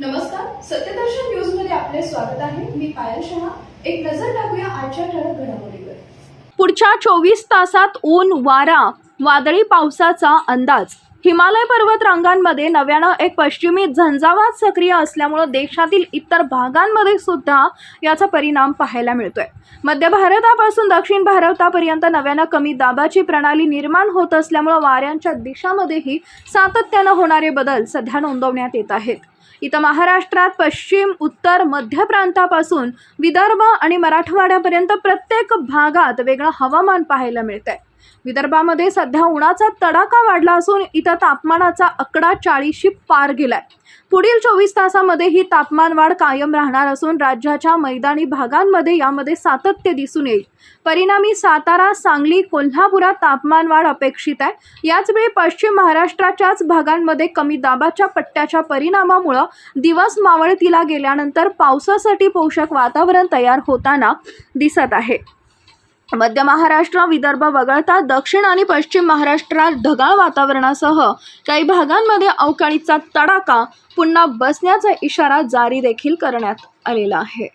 नमस्कार सत्यदर्शन न्यूजमध्ये आपले स्वागत आहे. मी पायल शहा. एक नजर टाकूया आजच्या ठळक घडामोडीवर. पुढच्या चोवीस तासात ऊन वारा वादळी पावसाचा अंदाज. हिमालय पर्वत रांगांमध्ये नव्यानं एक पश्चिमी झंझावात सक्रिय असल्यामुळं देशातील इतर भागांमध्ये सुद्धा याचा परिणाम पाहायला मिळतोय. मध्य भारतापासून दक्षिण भारतापर्यंत नव्यानं कमी दाबाची प्रणाली निर्माण होत असल्यामुळं वाऱ्यांच्या दिशामध्येही सातत्यानं होणारे बदल सध्या नोंदवण्यात येत आहेत. इथं महाराष्ट्रात पश्चिम उत्तर मध्य प्रांतापासून विदर्भ आणि मराठवाड्यापर्यंत प्रत्येक भागात वेगळं हवामान पाहायला मिळतंय. विदर्भामध्ये सध्या उन्हाचा तडाखा वाढला असून इथं तापमानाचा आकडा चाळीसशी पार गेलाय. पुढील चोवीस तासामध्ये ही तापमान वाढ कायम राहणार असून राज्याच्या मैदानी भागांमध्ये यामध्ये सातत्य दिसून येईल. परिणामी सातारा सांगली कोल्हापुरात तापमान वाढ अपेक्षित आहे. याचवेळी पश्चिम महाराष्ट्राच्याच भागांमध्ये कमी दाबाच्या पट्ट्याच्या परिणामामुळं दिवस मावळतीला गेल्यानंतर पावसासाठी पोषक वातावरण तयार होताना दिसत आहे. मध्य महाराष्ट्र विदर्भ वगळता दक्षिण आणि पश्चिम महाराष्ट्रात ढगाळ वातावरणासह काही भागांमध्ये अवकाळीचा तडाखा पुन्हा बसण्याचा इशारा जारी देखील करण्यात आलेला आहे.